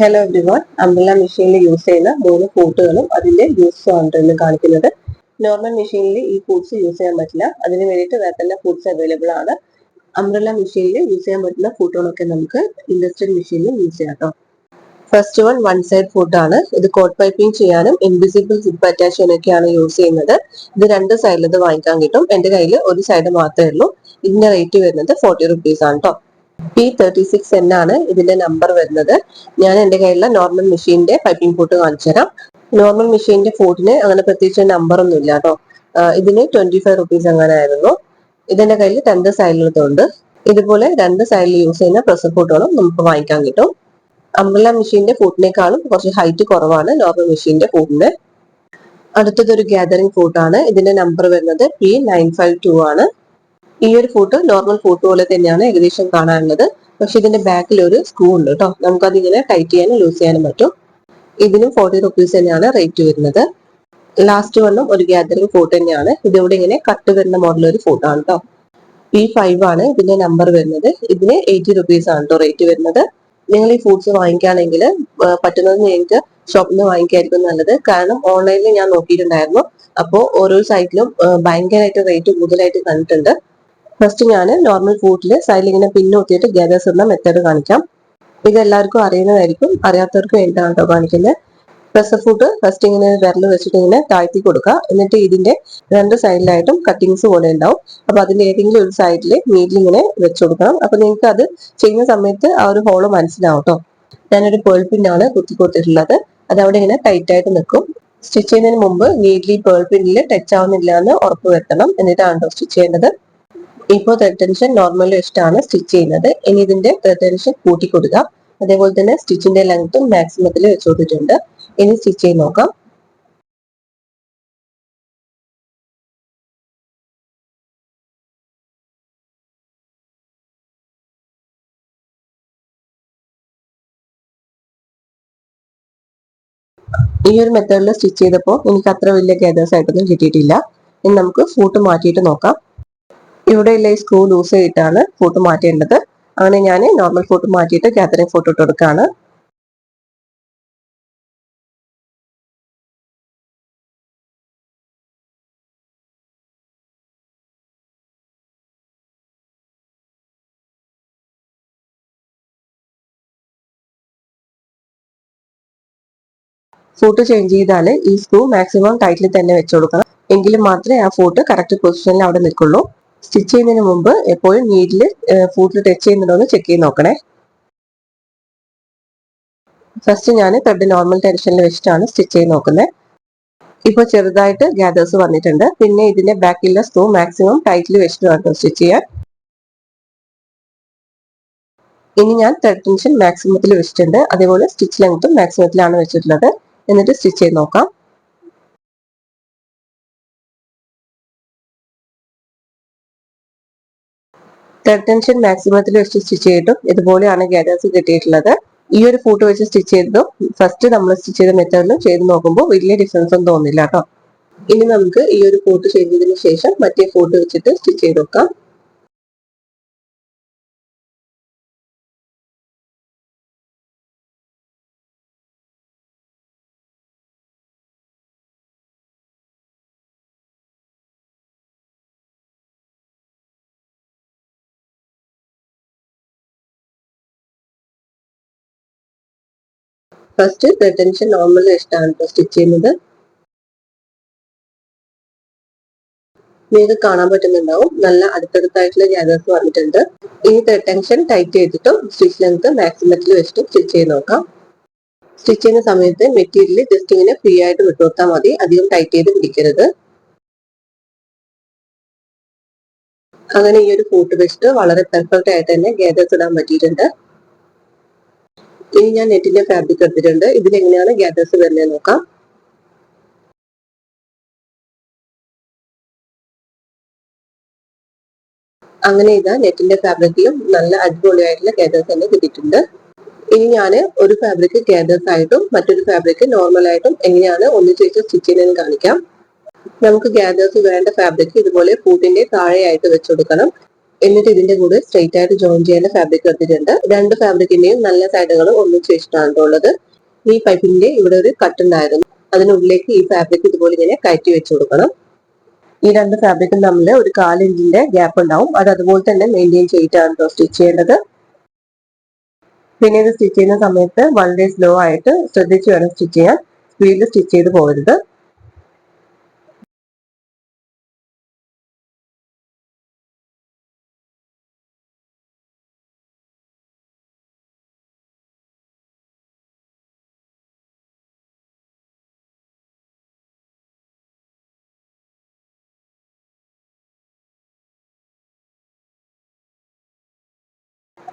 Hello everyone അമ്പല മെഷീനിൽ use ചെയ്യുന്ന മൂന്ന് ഫൂട്ടുകളും അതിന്റെ യൂസ് ആണ് കാണിക്കുന്നത്. നോർമൽ മെഷീനിൽ ഈ ഫുഡ്സ് യൂസ് ചെയ്യാൻ പറ്റില്ല. അതിന് വേണ്ടിയിട്ട് വേറെ തന്നെ ഫുഡ്സ് അവൈലബിൾ ആണ്. അംബ്രല മെഷീനിൽ യൂസ് ചെയ്യാൻ പറ്റുന്ന ഫൂട്ടുകളൊക്കെ നമുക്ക് ഇൻഡസ്ട്രിയൽ മെഷീനിൽ യൂസ് ചെയ്യാം first one one side foot ആണ്. ഇത് കോട്ട് പൈപ്പിംഗ് ചെയ്യാനും ഇൻവിസിബിൾ സിപ്പ് അറ്റാച്ച് ചെയ്യാനൊക്കെയാണ് യൂസ് ചെയ്യുന്നത്. ഇത് രണ്ട് സൈഡിൽ ഇത് വാങ്ങിക്കാൻ കിട്ടും. എന്റെ കയ്യിൽ ഒരു സൈഡ് മാത്രമേ ഉള്ളൂ. ഇതിന്റെ റേറ്റ് വരുന്നത് ഫോർട്ടി റുപ്പീസ് ആണ് കേട്ടോ പി തേർട്ടി സിക്സ് എൻ ആണ് ഇതിന്റെ നമ്പർ വരുന്നത്. ഞാൻ എന്റെ കയ്യിലുള്ള നോർമൽ മെഷീന്റെ പൈപ്പിംഗ് ഫോട്ട് കാണിച്ചു തരാം നോർമൽ മെഷീന്റെ ഫോട്ടിന് അങ്ങനെ പ്രത്യേകിച്ച് നമ്പർ ഒന്നും ഇല്ല കേട്ടോ. ഇതിന് ട്വന്റി ഫൈവ് റുപ്പീസ് അങ്ങനെ ആയിരുന്നു ഇതിന്റെ കയ്യിൽ രണ്ട് സൈഡിലത്തുണ്ട് ഇതുപോലെ രണ്ട് സൈഡിൽ യൂസ് ചെയ്യുന്ന പ്രഷർ ഫോട്ടുകളും നമുക്ക് വാങ്ങിക്കാൻ കിട്ടും. അംബ്രല മെഷീന്റെ ഫോട്ടിനേക്കാളും കുറച്ച് ഹൈറ്റ് കുറവാണ് നോർമൽ മെഷീന്റെ ഫോട്ടിന് അടുത്തത് ഒരു ഗ്യാതറിംഗ് ഫുഡാണ് ഇതിന്റെ നമ്പർ വരുന്നത് പി നയൻ ഫൈവ് ടു ആണ്. ഈ ഒരു ഫോട്ടോ നോർമൽ ഫോട്ടോ പോലെ തന്നെയാണ് ഏകദേശം കാണാനുള്ളത്. പക്ഷെ ഇതിന്റെ ബാക്കിൽ ഒരു സ്ക്രൂ ഉണ്ട് കേട്ടോ നമുക്ക് അതിങ്ങനെ ടൈറ്റ് ചെയ്യാനും ലൂസ് ചെയ്യാനും പറ്റും. ഇതിനും ഫോർട്ടി റുപ്പീസ് തന്നെയാണ് റേറ്റ് വരുന്നത്. ലാസ്റ്റ് വണ്ണം ഒരു ഗ്യാതറിംഗ് ഫോട്ടോ തന്നെയാണ്. ഇതിവിടെ ഇങ്ങനെ കട്ട് വരുന്ന മോഡൽ ഒരു ഫോട്ടോ ആണ് കേട്ടോ പി ഫൈവ് ആണ് ഇതിന്റെ നമ്പർ വരുന്നത്. ഇതിന് എയ്റ്റി റുപ്പീസ് ആണ് കേട്ടോ റേറ്റ് വരുന്നത്. നിങ്ങൾ ഈ ഫ്രൂട്ട്സ് വാങ്ങിക്കുകയാണെങ്കിൽ പറ്റുന്നത് നിങ്ങൾക്ക് ഷോപ്പിൽ നിന്ന് വാങ്ങിക്കായിരിക്കും നല്ലത്. കാരണം ഓൺലൈനിൽ ഞാൻ നോക്കിയിട്ടുണ്ടായിരുന്നു. അപ്പോൾ ഓരോ സൈറ്റിലും ഭയങ്കരമായിട്ട് റേറ്റ് കൂടുതലായിട്ട് കണ്ടിട്ടുണ്ട് ഫസ്റ്റ് ഞാൻ നോർമൽ കൂട്ടിൽ സൈഡിൽ ഇങ്ങനെ പിന്ന് കുത്തിയിട്ട് ഗ്യാദേഴ്സ് ഇടുന്ന മെത്തേഡ് കാണിക്കാം. ഇത് എല്ലാവർക്കും അറിയുന്നതായിരിക്കും. അറിയാത്തവർക്ക് വേണ്ടിയിട്ടാണ് കേട്ടോ കാണിക്കുന്നത് പ്രസർ ഫുഡ് ഫസ്റ്റ് ഇങ്ങനെ വിരൽ വെച്ചിട്ട് ഇങ്ങനെ താഴ്ത്തി കൊടുക്കുക. എന്നിട്ട് ഇതിന്റെ രണ്ട് സൈഡിലായിട്ടും കട്ടിങ്സ് പോലെ ഉണ്ടാവും. അപ്പൊ അതിന്റെ ഏതെങ്കിലും ഒരു സൈഡിൽ മീഡിൽ ഇങ്ങനെ വെച്ചു കൊടുക്കണം. അപ്പൊ നിങ്ങൾക്ക് അത് ചെയ്യുന്ന സമയത്ത് ആ ഒരു ഹോൾ മനസ്സിലാവും ഞാനൊരു പേൾ പിന്നാണ് കുത്തി കൊടുത്തിട്ടുള്ളത്. അത് അവിടെ ഇങ്ങനെ ടൈറ്റ് ആയിട്ട് നിൽക്കും. സ്റ്റിച്ച് ചെയ്യുന്നതിന് മുമ്പ് നീഡ്ലി പേൾ പിന്നിൽ ടച്ച് ആവുന്നില്ല എന്ന് ഉറപ്പ് വരുത്തണം. എന്നിട്ടാണ് സ്റ്റിച്ച് ചെയ്യേണ്ടത്. ഇപ്പോൾ ത്രെഡ് ടെൻഷൻ നോർമൽ ഇഷ്ടമാണ് സ്റ്റിച്ച് ചെയ്യുന്നത്. ഇനി ഇതിന്റെ ത്രെഡ് ടെൻഷൻ കൂട്ടി കൊടുക്കുക അതേപോലെ തന്നെ സ്റ്റിച്ചിന്റെ ലെങ്ത്തും മാക്സിമത്തിൽ വെച്ച് കൊടുത്തിട്ടുണ്ട് ഇനി സ്റ്റിച്ച് ചെയ്ത് നോക്കാം. ഈ ഒരു മെത്തേഡിൽ സ്റ്റിച്ച് ചെയ്തപ്പോൾ എനിക്ക് അത്ര വലിയ ഗേദേഴ്സ് ആയിട്ടൊന്നും കിട്ടിയിട്ടില്ല. ഇനി നമുക്ക് ഫൂട്ട് മാറ്റിയിട്ട് നോക്കാം. ഇവിടെയുള്ള ഈ സ്ക്രൂ ലൂസ് ചെയ്തിട്ടാണ് ഫോട്ടോ മാറ്റേണ്ടത്. അങ്ങനെ ഞാൻ നോർമൽ ഫോട്ടോ മാറ്റിയിട്ട് ഗാദറിംഗ് ഫോട്ടോ ഇട്ട് കൊടുക്കുകയാണ് ഫോട്ടോ ചേഞ്ച് ചെയ്താൽ ഈ സ്ക്രൂ മാക്സിമം ടൈറ്റിൽ തന്നെ വെച്ചു കൊടുക്കണം. എങ്കിലും മാത്രമേ ആ ഫോട്ടോ കറക്റ്റ് പൊസിഷനിൽ അവിടെ നിൽക്കുള്ളൂ. സ്റ്റിച്ച് ചെയ്യുന്നതിന് മുമ്പ് എപ്പോഴും നീഡിൽ ഫൂട്ടിൽ ടച്ച് ചെയ്യുന്നുണ്ടോ എന്ന് ചെക്ക് ചെയ്ത് നോക്കണേ. ഫസ്റ്റ് ഞാൻ ത്രെഡ് നോർമൽ ടെൻഷനിൽ വെച്ചിട്ടാണ് സ്റ്റിച്ച് ചെയ്ത് നോക്കുന്നത് ഇപ്പോൾ ചെറുതായിട്ട് ഗ്യാദേഴ്സ് വന്നിട്ടുണ്ട്. പിന്നെ ഇതിന്റെ ബാക്കിലുള്ള സ്ക്രൂ മാക്സിമം ടൈറ്റിൽ വെച്ചിട്ട് വേണം സ്റ്റിച്ച് ചെയ്യാൻ. ഇനി ഞാൻ ത്രെഡ് ടെൻഷൻ മാക്സിമത്തിൽ വെച്ചിട്ടുണ്ട്. അതേപോലെ സ്റ്റിച്ച് ലെങ്ത്തും മാക്സിമത്തിലാണ് വെച്ചിട്ടുള്ളത്. എന്നിട്ട് സ്റ്റിച്ച് ചെയ്ത് നോക്കാം. ത്രെഡ് ടെൻഷൻ മാക്സിമത്തിൽ വെച്ച് സ്റ്റിച്ച് ചെയ്തിട്ടും ഇതുപോലെയാണ് ഗ്യാദേഴ്സ് കിട്ടിയിട്ടുള്ളത്. ഈ ഒരു ഫോട്ട് വെച്ച് സ്റ്റിച്ച് ചെയ്തതും ഫസ്റ്റ് നമ്മൾ സ്റ്റിച്ച് ചെയ്ത മെത്തേഡിലും ചെയ്ത് നോക്കുമ്പോൾ വലിയ ഡിഫറൻസ് ഒന്നും തോന്നില്ല കേട്ടോ ഇനി നമുക്ക് ഈ ഒരു ഫോട്ട് ചെയ്തതിന് ശേഷം മറ്റേ ഫൂട്ട് വെച്ചിട്ട് സ്റ്റിച്ച് ചെയ്ത് നോക്കാം. ഫസ്റ്റ് ടെൻഷൻ നോർമൽ ഇഷ്ടമാണ് സ്റ്റിച്ച് ചെയ്യുന്നത്. നിങ്ങൾക്ക് കാണാൻ പറ്റുന്നുണ്ടാവും. നല്ല അടുത്തടുത്തായിട്ടുള്ള ഗ്യാദേഴ്സ് വന്നിട്ടുണ്ട്. ഇനി ടെൻഷൻ ടൈറ്റ് ചെയ്തിട്ടും സ്റ്റിച്ച് ലെങ്ത് മാക്സിമത്തിൽ വെച്ചിട്ടും സ്റ്റിച്ച് ചെയ്ത് നോക്കാം. സ്റ്റിച്ച് ചെയ്യുന്ന സമയത്ത് മെറ്റീരിയൽ ജസ്റ്റ് ഇങ്ങനെ ഫ്രീ ആയിട്ട് വിട്ടുകൊടുത്താൽ മതി. അധികം ടൈറ്റ് ചെയ്ത് പിടിക്കരുത്. അങ്ങനെ ഈ ഒരു കൂട്ട് വെച്ചിട്ട് വളരെ പെർഫെക്റ്റ് ആയിട്ട് തന്നെ ഗ്യാദേഴ്സ് ഇടാൻ പറ്റിയിട്ടുണ്ട്. ഇനി ഞാൻ നെറ്റിന്റെ ഫാബ്രിക് എടുത്തിട്ടുണ്ട്. ഇതിൽ എങ്ങനെയാണ് ഗ്യാദേഴ്സ് വരുന്നത് നോക്കാം. അങ്ങനെ ഇതാ നെറ്റിന്റെ ഫാബ്രിക്കിലും നല്ല അടിപൊളിയായിട്ടുള്ള ഗ്യാദേഴ്സ് തന്നെ കിട്ടിയിട്ടുണ്ട്. ഇനി ഞാൻ ഒരു ഫാബ്രിക് ഗ്യാദേഴ്സ് ആയിട്ടും മറ്റൊരു ഫാബ്രിക് നോർമൽ ആയിട്ടും എങ്ങനെയാണ് ഒന്നിച്ച് വെച്ച് സ്റ്റിച്ച് ചെയ്യുന്നതെന്ന് കാണിക്കാം. നമുക്ക് ഗ്യാദേഴ്സ് വേണ്ട ഫാബ്രിക് ഇതുപോലെ പൂട്ടിന്റെ താഴെയായിട്ട് വെച്ചു കൊടുക്കണം. എന്നിട്ട് ഇതിന്റെ കൂടെ സ്ട്രെയിറ്റ് ആയിട്ട് ജോയിൻ ചെയ്യേണ്ട ഫാബ്രിക് എടുത്തിട്ടുണ്ട്. രണ്ട് ഫാബ്രിക്കിന്റെയും നല്ല സൈഡുകൾ ഒന്നിച്ച് വെച്ചിട്ടാണ് ഉള്ളത്. ഈ പൈപ്പിന്റെ ഇവിടെ ഒരു കട്ട് ഉണ്ടായിരുന്നു. അതിനുള്ളിലേക്ക് ഈ ഫാബ്രിക് ഇതുപോലെ ഇങ്ങനെ കയറ്റി വെച്ച് കൊടുക്കണം. ഈ രണ്ട് ഫാബ്രിക്കും തമ്മിൽ ഒരു കാലിഞ്ചിന്റെ ഗ്യാപ്പ് ഉണ്ടാവും. അത് അതുപോലെ തന്നെ മെയിന്റെയിൻ ചെയ്തിട്ടാണ് സ്റ്റിച്ച് ചെയ്യേണ്ടത്. പിന്നെ ഇത് സ്റ്റിച്ച് ചെയ്യുന്ന സമയത്ത് വളരെ സ്ലോ ആയിട്ട് ശ്രദ്ധിച്ച് വേണം സ്റ്റിച്ച് ചെയ്യാൻ. സ്പീഡിൽ സ്റ്റിച്ച് ചെയ്ത് പോകരുത്.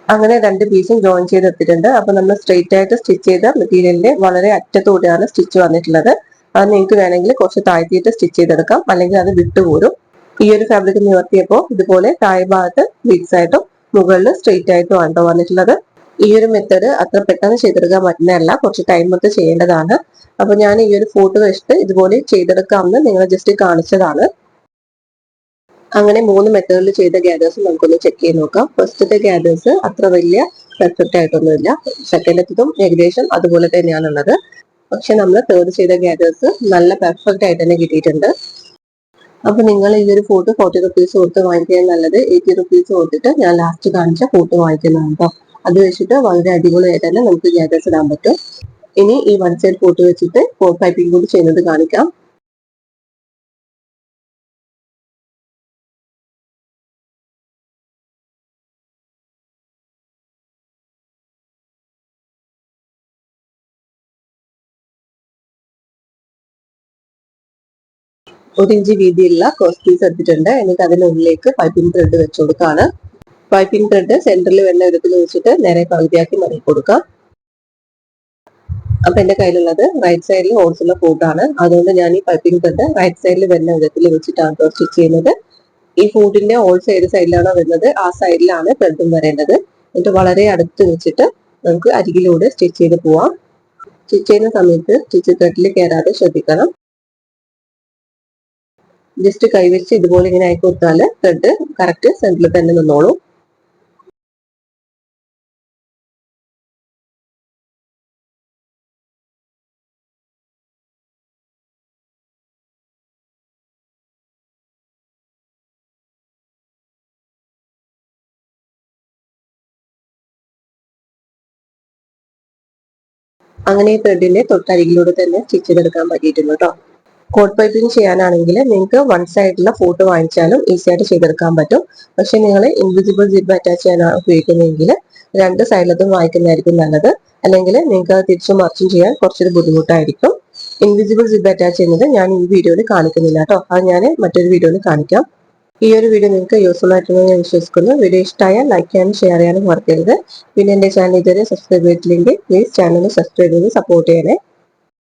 അങ്ങനെ രണ്ട് പീസും ജോയിൻ ചെയ്ത് ചെയ്തെടുത്തിട്ടുണ്ട്. അപ്പൊ നമ്മൾ സ്ട്രെയിറ്റ് ആയിട്ട് സ്റ്റിച്ച് ചെയ്ത മെറ്റീരിയലിന്റെ വളരെ അറ്റത്തോടെയാണ് സ്റ്റിച്ച് വന്നിട്ടുള്ളത്. അത് നിങ്ങൾക്ക് വേണമെങ്കിൽ കുറച്ച് താഴ്ത്തിയിട്ട് സ്റ്റിച്ച് ചെയ്തെടുക്കാം. അല്ലെങ്കിൽ അത് വിട്ടുപോരും. ഈ ഒരു ഫാബ്രിക് നിവർത്തിയപ്പോൾ ഇതുപോലെ താഴെ ഭാഗത്ത് ബീഡ്സ് ആയിട്ടും മുകളിൽ സ്ട്രെയിറ്റ് ആയിട്ടും ആണ് വന്നിട്ടുള്ളത്. ഈ ഒരു മെത്തേഡ് അത്ര പെട്ടെന്ന് ചെയ്തെടുക്കാൻ പറ്റുന്നതല്ല. കുറച്ച് ടൈം ഒക്കെ ചെയ്യേണ്ടതാണ്. അപ്പൊ ഞാൻ ഈ ഒരു ഫോട്ടോ വെച്ചിട്ട് ഇതുപോലെ ചെയ്തെടുക്കാമെന്ന് നിങ്ങളെ ജസ്റ്റ് കാണിച്ചതാണ്. അങ്ങനെ മൂന്ന് മെത്തേഡിൽ ചെയ്ത ഗ്യാദേഴ്സ് നമുക്കൊന്ന് ചെക്ക് ചെയ്ത് നോക്കാം. ഫസ്റ്റത്തെ ഗ്യാദേഴ്സ് അത്ര വലിയ പെർഫെക്റ്റ് ആയിട്ടൊന്നുമില്ല. സെക്കൻഡത്തതും ഏകദേശം അതുപോലെ തന്നെയാണുള്ളത്. പക്ഷെ നമ്മൾ തേർഡ് ചെയ്ത ഗ്യാദേഴ്സ് നല്ല പെർഫെക്റ്റ് ആയിട്ട് തന്നെ കിട്ടിയിട്ടുണ്ട്. അപ്പൊ നിങ്ങൾ ഈ ഒരു ഫോട്ടോ ഫോർട്ടി റുപ്പീസ് കൊടുത്ത് വാങ്ങിക്കാൻ നല്ലത് എയ്റ്റി റുപ്പീസ് കൊടുത്തിട്ട് ഞാൻ ലാസ്റ്റ് കാണിച്ച ഫോട്ടോ വാങ്ങിക്കുന്നതാണ് കേട്ടോ അത് വെച്ചിട്ട് വളരെ അടിപൊളിയായിട്ട് തന്നെ നമുക്ക് ഗ്യാദേഴ്സ് ഇടാൻ പറ്റും. ഇനി ഈ വൺ സൈഡ് ഫോട്ടോ വെച്ചിട്ട് ഫോർ പൈപ്പിംഗ് കൂടി ചെയ്യുന്നത് കാണിക്കാം. ഒരു ഇഞ്ച് വീതിയുള്ള ക്രോസ് പീസ് എടുത്തിട്ടുണ്ട്. എന്നിട്ട് അതിനുള്ളിലേക്ക് പൈപ്പിംഗ് ത്രെഡ് വെച്ച് കൊടുക്കാണ്. പൈപ്പിംഗ് ത്രെഡ് സെന്ററിൽ വരുന്ന വിധത്തിൽ വെച്ചിട്ട് നേരെ പകുതിയാക്കി മറിയി കൊടുക്കാം അപ്പൊ എന്റെ കയ്യിലുള്ളത് റൈറ്റ് സൈഡിൽ ഹോൾസ് ഉള്ള ഫൂട്ടാണ് അതുകൊണ്ട് ഞാൻ ഈ പൈപ്പിംഗ് ത്രെഡ് റൈറ്റ് സൈഡിൽ വരുന്ന വിധത്തിൽ വെച്ചിട്ടാണ് സ്റ്റിച്ച് ചെയ്യുന്നത്. ഈ ഫൂട്ടിന്റെ ഓൾ സൈഡ് സൈഡിലാണോ വരുന്നത് ആ സൈഡിലാണ് ത്രെഡും വരേണ്ടത്. എന്നിട്ട് വളരെ അടുത്ത് വെച്ചിട്ട് നമുക്ക് അരികിലൂടെ സ്റ്റിച്ച് ചെയ്ത് പോവാം. സ്റ്റിച്ച് ചെയ്യുന്ന സമയത്ത് സ്റ്റിച്ച് ത്രെഡിൽ കയറാതെ ശ്രദ്ധിക്കണം. ജസ്റ്റ് കൈവച്ച് ഇതുപോലെ ഇങ്ങനെ ആയി കൊടുത്താൽ ത്രെഡ് കറക്റ്റ് സെന്ററിൽ തന്നെ നിന്നോളൂ. അങ്ങനെ ത്രെഡിന്റെ തൊട്ടരികിലൂടെ തന്നെ സ്റ്റിച്ച് ചെയ്തെടുക്കാൻ പറ്റിയിട്ടുണ്ട് കേട്ടോ കോട്ട് പൈപ്പിംഗ് ചെയ്യാനാണെങ്കിൽ നിങ്ങൾക്ക് വൺ സൈഡിലുള്ള ഫോട്ടോ വാങ്ങിച്ചാലും ഈസി ആയിട്ട് ചെയ്തെടുക്കാൻ പറ്റും. പക്ഷെ നിങ്ങൾ ഇൻവിസിബിൾ ജിബ് അറ്റാച്ച് ചെയ്യാനാണ് ഉപയോഗിക്കുന്നതെങ്കിൽ രണ്ട് സൈഡിലതും വായിക്കുന്നതായിരിക്കും നല്ലത്. അല്ലെങ്കിൽ നിങ്ങൾക്ക് അത് തിരിച്ചും മറിച്ചും ചെയ്യാൻ കുറച്ചൊരു ബുദ്ധിമുട്ടായിരിക്കും. ഇൻവിസിബിൾ ജിബ് അറ്റാച്ച് ചെയ്യുന്നത് ഞാൻ ഈ വീഡിയോയിൽ കാണിക്കുന്നില്ല കേട്ടോ. അത് ഞാൻ മറ്റൊരു വീഡിയോയിൽ കാണിക്കാം. ഈ ഒരു വീഡിയോ നിങ്ങൾക്ക് യൂസ്ഫുൾ ആയിട്ടുണ്ടെന്ന് ഞാൻ വിശ്വസിക്കുന്നു. വീഡിയോ ഇഷ്ടമായാൽ ലൈക്ക് ചെയ്യാനും ഷെയർ ചെയ്യാനും മറക്കരുത്. പിന്നെ എന്റെ ചാനൽ ഇതുവരെ സബ്സ്ക്രൈബ് ചെയ്തിട്ടില്ലെങ്കിൽ പ്ലീസ് ചാനൽ സബ്സ്ക്രൈബ് ചെയ്ത് സപ്പോർട്ട് ചെയ്യണേ.